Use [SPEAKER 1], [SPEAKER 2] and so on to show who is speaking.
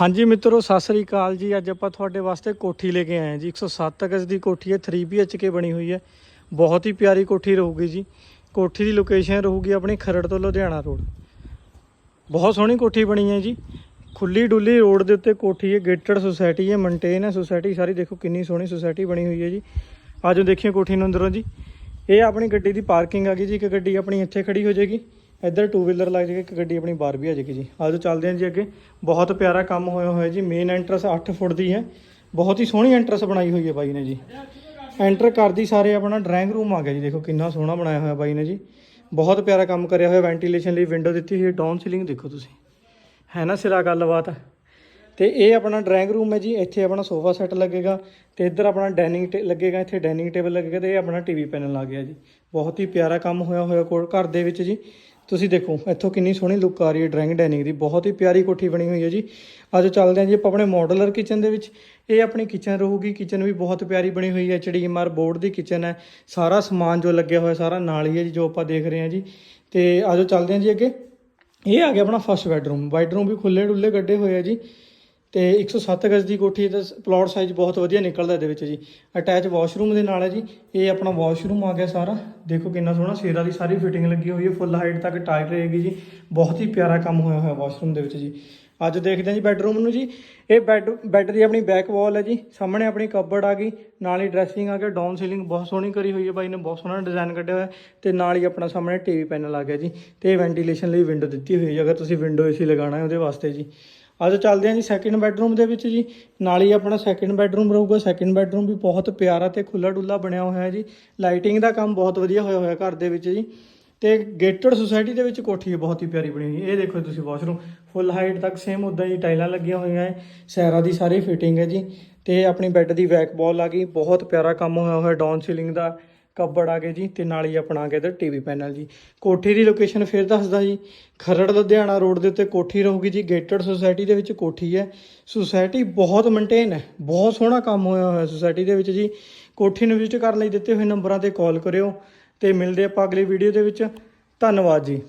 [SPEAKER 1] ਹਾਂਜੀ ਮਿੱਤਰੋ, ਸਤਿ ਸ੍ਰੀ ਅਕਾਲ ਜੀ। ਅੱਜ ਆਪਾਂ ਤੁਹਾਡੇ ਵਾਸਤੇ ਕੋਠੀ ਲੈ ਕੇ ਆਏ ਹਾਂ ਜੀ। 107 ਗਜ਼ ਦੀ ਕੋਠੀ ਹੈ 3 BHK ਬਣੀ ਹੋਈ ਹੈ। ਬਹੁਤ ਹੀ ਪਿਆਰੀ ਕੋਠੀ ਰਹੂਗੀ ਜੀ। ਕੋਠੀ ਦੀ ਲੋਕੇਸ਼ਨ ਰਹੂਗੀ ਆਪਣੀ ਖਰੜ ਤੋਂ ਲੁਧਿਆਣਾ ਰੋਡ ਬਹੁਤ ਸੋਹਣੀ ਕੋਠੀ ਬਣੀ ਹੈ ਜੀ। ਖੁੱਲੀ ਡੁੱਲੀ ਰੋਡ ਦੇ ਉੱਤੇ ਕੋਠੀ ਹੈ ਗੇਟਡ ਸੁਸਾਇਟੀ ਹੈ ਮੇਨਟੇਨ ਹੈ ਸੁਸਾਇਟੀ ਸਾਰੀ ਦੇਖੋ ਕਿੰਨੀ ਸੋਹਣੀ ਸੁਸਾਇਟੀ ਬਣੀ ਹੋਈ ਹੈ ਜੀ। ਆਜੋ ਦੇਖੀਏ ਕੋਠੀ ਨੂੰ ਅੰਦਰੋਂ ਜੀ। ਇਹ ਆਪਣੀ ਗੱਡੀ ਦੀ ਪਾਰਕਿੰਗ ਆ ਗਈ ਜੀ। ਇੱਕ ਗੱਡੀ ਆਪਣੀ ਇੱਥੇ ਖੜੀ ਹੋ ਜਾਏਗੀ। ਇੱਧਰ ਟੂ ਵੀਲਰ ਲੱਗ ਜਾਏਗਾ ਇੱਕ ਗੱਡੀ ਆਪਣੀ ਬਾਹਰ ਵੀ ਆ ਜਾਏਗੀ ਜੀ। ਆਜੋ ਚੱਲਦੇ ਹਾਂ ਜੀ ਅੱਗੇ, ਬਹੁਤ ਪਿਆਰਾ ਕੰਮ ਹੋਇਆ ਹੋਇਆ ਜੀ। ਮੇਨ ਐਂਟਰਸ 8 ਫੁੱਟ ਦੀ ਹੈ। ਬਹੁਤ ਹੀ ਸੋਹਣੀ ਐਂਟਰਸ ਬਣਾਈ ਹੋਈ ਹੈ ਬਾਈ ਨੇ ਜੀ। ਐਂਟਰ ਕਰਦੀ ਸਾਰੇ ਆਪਣਾ ਡਰਾਇੰਗ ਰੂਮ ਆ ਗਿਆ ਜੀ। ਦੇਖੋ ਕਿੰਨਾ ਸੋਹਣਾ ਬਣਾਇਆ ਹੋਇਆ ਬਾਈ ਨੇ ਜੀ। ਬਹੁਤ ਪਿਆਰਾ ਕੰਮ ਕਰਿਆ ਹੋਇਆ ਵੈਂਟੀਲੇਸ਼ਨ ਲਈ ਵਿੰਡੋ ਦਿੱਤੀ ਹੋਈ ਡਾਊਨ ਸੀਲਿੰਗ ਦੇਖੋ ਤੁਸੀਂ। ਹੈ ਨਾ ਸਿਰਾ ਗੱਲਬਾਤ? ਤੇ ਇਹ ਆਪਣਾ ਡਰਾਇੰਗ ਰੂਮ ਹੈ ਜੀ। ਇੱਥੇ ਆਪਣਾ ਸੋਫਾ ਸੈੱਟ ਲੱਗੇਗਾ ਤੇ ਇੱਧਰ ਆਪਣਾ ਡਾਈਨਿੰਗ ਲੱਗੇਗਾ, ਇੱਥੇ ਡਾਈਨਿੰਗ ਟੇਬਲ ਲੱਗੇਗਾ ਤੇ ਇਹ ਆਪਣਾ ਟੀਵੀ ਪੈਨਲ ਲੱਗ ਗਿਆ ਜੀ। ਬਹੁਤ ਹੀ ਪਿਆਰਾ ਕੰਮ ਹੋਇਆ ਹੋਇਆ ਕੋਲ ਘਰ ਦੇ ਵਿੱਚ ਜੀ। ਤੁਸੀਂ ਦੇਖੋ, ਇੱਥੋਂ ਕਿੰਨੀ ਸੋਹਣੀ ਲੁੱਕ ਆ ਰਹੀ ਹੈ ਡਰਾਇੰਗ ਡਾਈਨਿੰਗ ਦੀ। ਬਹੁਤ ਹੀ ਪਿਆਰੀ ਕੋਠੀ ਬਣੀ ਹੋਈ ਹੈ ਜੀ। ਅੱਜ ਚੱਲਦੇ ਹਾਂ ਜੀ ਆਪਾਂ ਆਪਣੇ ਮਾਡਲਰ ਕਿਚਨ ਦੇ ਵਿੱਚ। ਇਹ ਆਪਣੀ ਕਿਚਨ ਰਹੂਗੀ। ਕਿਚਨ ਵੀ ਬਹੁਤ ਪਿਆਰੀ ਬਣੀ ਹੋਈ ਹੈ। ਐਚਡੀਐਮਆਰ ਬੋਰਡ ਦੀ ਕਿਚਨ ਹੈ। ਸਾਰਾ ਸਮਾਨ ਜੋ ਲੱਗਿਆ ਹੋਇਆ, ਸਾਰਾ ਨਾਲ ਹੀ ਹੈ ਜੀ, ਜੋ ਆਪਾਂ ਦੇਖ ਰਹੇ ਹਾਂ ਜੀ। ਤੇ ਆਜੋ ਚੱਲਦੇ ਹਾਂ ਜੀ ਅੱਗੇ। ਇਹ ਆ ਗਿਆ ਆਪਣਾ ਫਸਟ ਬੈਡਰੂਮ ਬੈਡਰੂਮ ਵੀ ਖੁੱਲੇ ਡੁੱਲੇ ਗੱਡੇ ਹੋਏ ਆ ਜੀ। ਤੇ 107 ਗਜ਼ ਦੀ ਕੋਠੀ ਦਾ ਪਲਾਟ ਸਾਈਜ਼ ਬਹੁਤ ਵਧੀਆ ਨਿਕਲਦਾ ਇਹਦੇ ਵਿੱਚ ਜੀ। ਅਟੈਚ ਵਾਸ਼ਰੂਮ ਦੇ ਨਾਲ ਹੈ ਜੀ। ਇਹ ਆਪਣਾ ਵਾਸ਼ਰੂਮ ਆ ਗਿਆ ਸਾਰਾ। ਦੇਖੋ ਕਿੰਨਾ ਸੋਹਣਾ ਸੇਰਾ ਦੀ ਸਾਰੀ ਫਿਟਿੰਗ ਲੱਗੀ ਹੋਈ ਹੈ। ਫੁੱਲ ਹਾਈਟ ਤੱਕ ਟਾਈਟ ਰਹੇਗੀ ਜੀ। ਬਹੁਤ ਹੀ ਪਿਆਰਾ ਕੰਮ ਹੋਇਆ ਹੋਇਆ ਵਾਸ਼ਰੂਮ ਦੇ ਵਿੱਚ ਜੀ। ਅੱਜ ਦੇਖਦੇ ਹਾਂ ਜੀ ਬੈਡਰੂਮ ਨੂੰ ਜੀ। ਇਹ ਬੈੱਡ ਬੈੱਡ ਦੀ ਆਪਣੀ ਬੈਕ ਵਾਲ ਹੈ ਜੀ। ਸਾਹਮਣੇ ਆਪਣੀ ਕਬਰਡ ਆ ਗਈ। ਨਾਲ ਹੀ ਡਰੈਸਿੰਗ ਆ ਗਿਆ। ਡਾਊਨ ਸੀਲਿੰਗ ਬਹੁਤ ਸੋਹਣੀ ਕਰੀ ਹੋਈ ਹੈ ਬਾਈ ਨੇ। ਬਹੁਤ ਸੋਹਣਾ ਡਿਜ਼ਾਈਨ ਕੱਢਿਆ ਹੋਇਆ। ਤੇ ਨਾਲ ਹੀ ਆਪਣਾ ਸਾਹਮਣੇ ਟੀਵੀ ਪੈਨਲ ਆ ਗਿਆ ਜੀ। ਤੇ ਵੈਂਟੀਲੇਸ਼ਨ ਲਈ ਵਿੰਡੋ ਦਿੱਤੀ ਹੋਈ ਹੈ ਅਗਰ ਤੁਸੀਂ ਵਿੰਡੋ ਏਸੀ ਲਗਾਉਣਾ ਹੈ ਉਹਦੇ ਵਾਸਤੇ ਜੀ। ਅੱਜ ਚੱਲਦੇ ਹਾਂ ਜੀ ਸੈਕਿੰਡ ਬੈਡਰੂਮ ਦੇ ਵਿੱਚ ਜੀ। ਨਾਲ ਹੀ ਆਪਣਾ ਸੈਕਿੰਡ ਬੈਡਰੂਮ ਰਹੂਗਾ। ਸੈਕਿੰਡ ਬੈਡਰੂਮ ਵੀ ਬਹੁਤ ਪਿਆਰਾ ਤੇ ਖੁੱਲਾ ਡੁੱਲਾ ਬਣਿਆ ਹੋਇਆ ਹੈ ਜੀ। ਲਾਈਟਿੰਗ ਦਾ ਕੰਮ ਬਹੁਤ ਵਧੀਆ ਹੋਇਆ ਹੋਇਆ ਘਰ ਦੇ ਵਿੱਚ ਜੀ। ਤੇ ਗੇਟਡ ਸੁਸਾਇਟੀ ਦੇ ਵਿੱਚ ਕੋਠੀ ਹੈ ਬਹੁਤ ਹੀ ਪਿਆਰੀ ਬਣੀ ਹੋਈ ਹੈ। ਇਹ ਦੇਖੋ ਤੁਸੀਂ ਵਾਸ਼ਰੂਮ ਫੁੱਲ ਹਾਈਟ ਤੱਕ ਸੇਮ ਉਦਾਂ ਹੀ ਟਾਈਲਾਂ ਲੱਗੀਆਂ ਹੋਈਆਂ ਹੈ। ਸੈਰਾ ਦੀ ਸਾਰੀ ਫਿਟਿੰਗ ਹੈ ਜੀ। ਤੇ ਆਪਣੀ ਬੈੱਡ ਦੀ ਬੈਕ ਬਾਲ ਆ ਗਈ। ਬਹੁਤ ਪਿਆਰਾ ਕੰਮ ਹੋਇਆ ਹੋਇਆ ਡਾਊਨ ਸੀਲਿੰਗ ਦਾ। ਕੱਬੜ ਆ ਗਏ ਜੀ ਤੇ ਨਾਲ ਹੀ ਆਪਣਾ ਆ ਗਿਆ ਇੱਧਰ ਟੀਵੀ ਪੈਨਲ ਜੀ। ਕੋਠੀ ਦੀ ਲੋਕੇਸ਼ਨ ਫਿਰ ਦੱਸਦਾ ਜੀ। ਖਰੜ ਲੁਧਿਆਣਾ ਰੋਡ ਦੇ ਉੱਤੇ ਕੋਠੀ ਰਹੂਗੀ ਜੀ। ਗੇਟਡ ਸੁਸਾਇਟੀ ਦੇ ਵਿੱਚ ਕੋਠੀ ਹੈ। ਸੁਸਾਇਟੀ ਬਹੁਤ ਮੇਨਟੇਨ ਹੈ। ਬਹੁਤ ਸੋਹਣਾ ਕੰਮ ਹੋਇਆ ਹੋਇਆ ਸੁਸਾਇਟੀ ਦੇ ਵਿੱਚ ਜੀ। ਕੋਠੀ ਨੂੰ ਵਿਜ਼ਿਟ ਕਰਨ ਲਈ ਦਿੱਤੇ ਹੋਏ ਨੰਬਰਾਂ ਤੇ ਕਾਲ ਕਰਿਓ ਤੇ ਮਿਲਦੇ ਆਪਾਂ ਅਗਲੀ ਵੀਡੀਓ ਦੇ ਵਿੱਚ। ਧੰਨਵਾਦ ਜੀ।